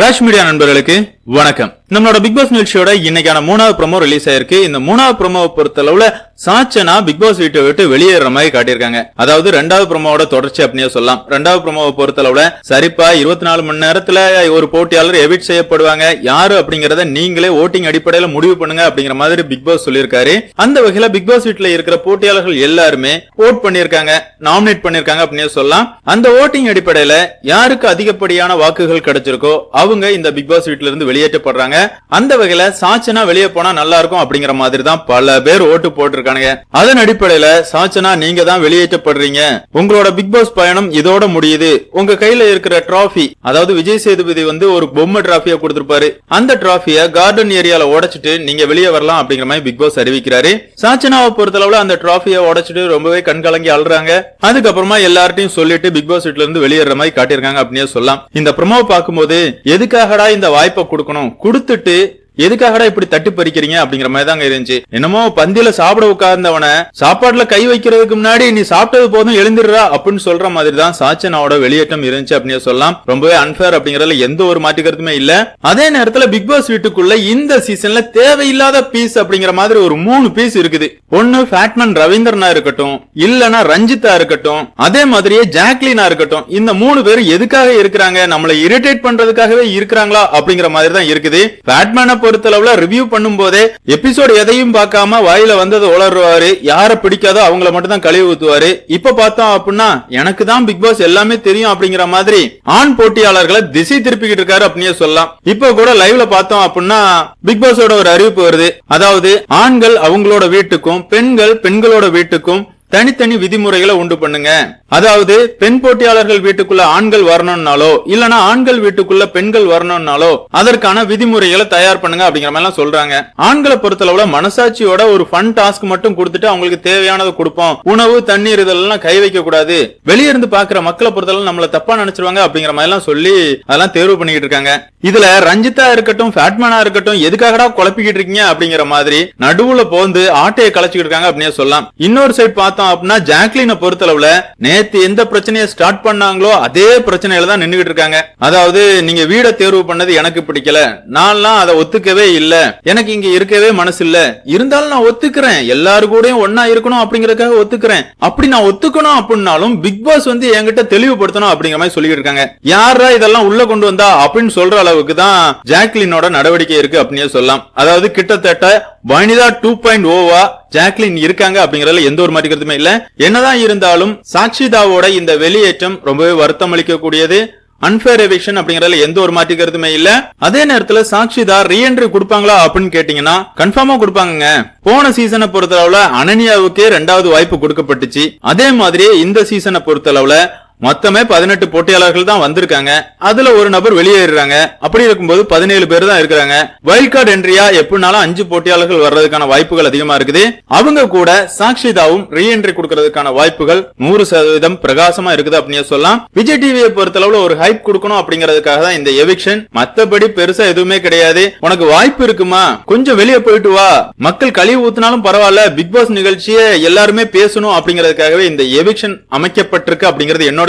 Rash media நண்பர்களுக்கு வணக்கம். நம்மளோட பிக் பாஸ் நிகழ்ச்சியோட இன்னைக்கான மூணாவது ப்ரோமோ ரிலீஸ் ஆயிருக்கு. இந்த மூணாவது ப்ரோமோவை பொறுத்தளவுல சாச்சனா பிக் பாஸ் வீட்டை விட்டு வெளியேற மாதிரி காட்டியிருக்காங்க. அதாவது ரெண்டாவது ப்ரோமோவோட தொடர்ச்சி அப்படின்னே சொல்லலாம். ரெண்டாவது ப்ரோமோவை பொறுத்தளவுல சரிப்பா இருபத்தி நாலு மணி நேரத்துல ஒரு போட்டியாளர் எவிட் செய்யப்படுவாங்க. யாரு அப்படிங்கறத நீங்களே ஓட்டிங் அடிப்படையில முடிவு பண்ணுங்க அப்படிங்கிற மாதிரி பிக் பாஸ் சொல்லியிருக்காரு. அந்த வகையில பிக் பாஸ் வீட்டுல இருக்கிற போட்டியாளர்கள் எல்லாருமே ஓட் பண்ணிருக்காங்க நாமினேட் பண்ணிருக்காங்க அப்படின்னே சொல்லலாம். அந்த ஓட்டிங் அடிப்படையில யாருக்கு அதிகப்படியான வாக்குகள் கிடைச்சிருக்கோ அவங்க இந்த பிக் பாஸ் வீட்டுல இருந்து வெளியேற்றப்படுறாங்க. அந்த வகையில சாச்சனா வெளியே போனா நல்லா இருக்கும் அப்படிங்கிற மாதிரி தான் பல பேர் ஓட்டு போட்டிருக்கானுங்க. அதன் அடிப்படையில சாச்சனா நீங்க தான் வெளியேற்றப்படுறீங்க. உங்களோட பிக் பாஸ் பயணம் இதோட முடியுது. உங்க கையில இருக்கிற டிராஃபி அதாவது விஜய் சேதுபதி வந்து ஒரு பொம்மை டிராஃபிய கொடுத்திருப்பாரு. அந்த டிராஃபிய கார்டன் ஏரியால உடைச்சிட்டு நீங்க வெளியே வரலாம் அப்படிங்கிற மாதிரி பிக் பாஸ் அறிவிக்கிறாரு. சாச்சனாவை பொறுத்தளவுல அந்த டிராஃபிய உடைச்சிட்டு ரொம்பவே கண்கலங்கி அழுறாங்க. அதுக்கப்புறமா எல்லார்ட்டையும் சொல்லிட்டு பிக் பாஸ் வீட்ல இருந்து வெளியேற மாதிரி காட்டியிருக்காங்க அப்படின்னே சொல்லலாம். இந்த ப்ரொமோ பார்க்கும்போது எதுக்காகடா இந்த வாய்ப்பை கொடுக்கணும். கொடுத்துட்டு எதுக்காகடா இப்படி தட்டு பறிக்கிறீங்க அப்படிங்கிற மாதிரி தாங்க இருந்துச்சு. என்னமோ பந்தியில சாப்பிட உட்கார்ந்தவன சாப்பாட்டுல கை வைக்கிறதுக்கு முன்னாடி நீ சாப்பிட்டது போதும் எழுந்துடுறா அப்படின்னு சொல்ற மாதிரி தான் சாச்சனாவோட வெளியேற்றம் இருந்துச்சு அப்படின்னு சொல்லலாம். ரொம்பவே அன்பேர் அப்படிங்கறதுல எந்த ஒரு மாற்று கருத்துமே இல்ல. அதே நேரத்துல பிக் பாஸ் வீட்டுக்குள்ள இந்த சீசன்ல தேவையில்லாத பீஸ் அப்படிங்கிற மாதிரி ஒரு மூணு பீஸ் இருக்குது. ஒன்னு ஃபேட்மன் ரவீந்திரனா இருக்கட்டும் இல்லனா ரஞ்சிதா இருக்கட்டும் அதே மாதிரியே ஜாக்லினா இருக்கட்டும் இந்த மூணு பேரும் எதுக்காக இருக்கிறாங்க? நம்மளை இரிட்டேட் பண்றதுக்காகவே இருக்கிறாங்களா அப்படிங்கிற மாதிரி தான் இருக்குது ஃபேட்மேனை பொறுத்தளவுல ரிவ்யூ பண்ணும் போதே எதையும் பார்க்காம வாயில வந்தது உளருவாரு யார பிடிக்காதோ அவங்கள மட்டும் தான் கழுவி ஊத்துவாரு. இப்ப பார்த்தோம் அப்படின்னா எனக்கு தான் பிக் பாஸ் எல்லாமே தெரியும் அப்படிங்கிற மாதிரி ஆண் போட்டியாளர்களை திசை திருப்பிக்கிட்டு இருக்காரு அப்படின்னே சொல்லலாம். இப்ப கூட லைவ்ல பார்த்தோம் அப்படின்னா பிக் பாஸோட ஒரு அறிவிப்பு வருது. அதாவது ஆண்கள் அவங்களோட வீட்டுக்கும் பெண்கள் பெண்களோட வீட்டுக்கும் தனித்தனி விதிமுறைகளை உண்டு பண்ணுங்க. அதாவது பெண் போட்டியாளர்கள் வீட்டுக்குள்ள ஆண்கள் வரணும்னாலோ இல்லனா ஆண்கள் வீட்டுக்குள்ள பெண்கள் வரணும்னாலோ அதற்கான விதிமுறைகளை தயார் பண்ணுங்க அப்படிங்கிற மாதிரி சொல்றாங்க. ஆண்களை பொறுத்தளவுல மனசாட்சியோட ஒரு ஃபன் டாஸ்க் மட்டும் கொடுத்துட்டு அவங்களுக்கு தேவையானதை கொடுப்போம். உணவு தண்ணீர் இதெல்லாம் கை வைக்க கூடாது. வெளியே இருந்து பாக்குற மக்களை பொறுத்தளவு நம்மள தப்பா நினைச்சிருவாங்க அப்படிங்கிற மாதிரி எல்லாம் சொல்லி அதெல்லாம் தேர்வு பண்ணிக்கிட்டு இருக்காங்க. இதுல ரஞ்சிதா இருக்கட்டும் ஃபேட்மேனா இருக்கட்டும் எதுக்காகடா குழப்பிக்கிட்டு இருக்கீங்க அப்படிங்கிற மாதிரி நடுவுல போந்து ஆட்டையை கலைச்சிக்கிட்டு இருக்காங்க அப்படின்னே சொல்லலாம். இன்னொரு சைட் பார்த்தா பார்த்தோம் அப்படின்னா ஜாக்லினை பொறுத்தளவுல நேத்து எந்த பிரச்சனையை ஸ்டார்ட் பண்ணாங்களோ அதே பிரச்சனையில தான் நின்னுகிட்டு இருக்காங்க. அதாவது நீங்க வீடை தேர்வு பண்ணது எனக்கு பிடிக்கல. நான்லாம் அதை ஒத்துக்கவே இல்ல. எனக்கு இங்க இருக்கவே மனசு இல்ல. இருந்தாலும் நான் ஒத்துக்கிறேன். எல்லாரு கூடயும் ஒன்னா இருக்கணும் அப்படிங்கறதுக்காக ஒத்துக்கிறேன். அப்படி நான் ஒத்துக்கணும் அப்படின்னாலும் பிக் பாஸ் வந்து என்கிட்ட தெளிவுபடுத்தணும் அப்படிங்கிற மாதிரி சொல்லிட்டு இருக்காங்க. யாரா இதெல்லாம் உள்ள கொண்டு வந்தா அப்படின்னு சொல்ற அளவுக்கு தான் ஜாக்லினோட நடவடிக்கை இருக்கு அப்படின்னே சொல்லலாம். அதாவது கிட்டத்தட்ட வனிதா டூ பாயிண்ட் ஓவா ஜாக்லின் இருக்காங்க அப்படிங்கறதுல எந்த ஒரு மாற்றிக்கிறதுமே இல்ல. என்னதான் இருந்தாலும் சாக்ஷிதாவோட இந்த வெளியேற்றம் ரொம்பவே வருத்தம் அளிக்கக்கூடியது. அன்பேர் எவிக்ஷன் அப்படிங்கறதுல எந்த ஒரு மாற்றி கருத்துமே இல்ல. அதே நேரத்துல சாக்ஷிதா ரீஎன்ட்ரி கொடுப்பாங்களா அப்படின்னு கேட்டீங்கன்னா கன்ஃபார்மா கொடுப்பாங்க போன சீசனை பொறுத்தளவுல அனன்யாவுக்கே ரெண்டாவது வாய்ப்பு கொடுக்கப்பட்டுச்சு. அதே மாதிரியே இந்த சீசனை பொறுத்தளவுல மொத்தமே பதினெட்டு போட்டியாளர்கள் தான் வந்திருக்காங்க. அதுல ஒரு நபர் வெளியேறாங்க அப்படி இருக்கும்போது பதினேழு பேர் தான் இருக்கிறாங்க. வைல்ட் கார்டு என்ட்ரியா எப்படினாலும் அஞ்சு போட்டியாளர்கள் வர்றதுக்கான வாய்ப்புகள் அதிகமா இருக்குது. அவங்க கூட சாக்ஷிதாவும் ரீஎன்ட்ரி கொடுக்கறதுக்கான வாய்ப்புகள் நூறு சதவீதம் பிரகாசமா இருக்குது அப்படின்னு சொல்லலாம். விஜய் டிவியை பொறுத்தளவுல ஒரு ஹைப் கொடுக்கணும் அப்படிங்கறதுக்காக தான் இந்த எவிக்ஷன் மத்தபடி பெருசா எதுவுமே கிடையாது. உனக்கு வாய்ப்பு இருக்குமா? கொஞ்சம் வெளியே போயிட்டு வா. மக்கள் கழிவு ஊத்தினாலும் பரவாயில்ல. பிக் பாஸ் நிகழ்ச்சியை எல்லாருமே பேசணும் அப்படிங்கறதுக்காகவே இந்த எவிக்ஷன் அமைக்கப்பட்டிருக்கு அப்படிங்கிறது என்னோட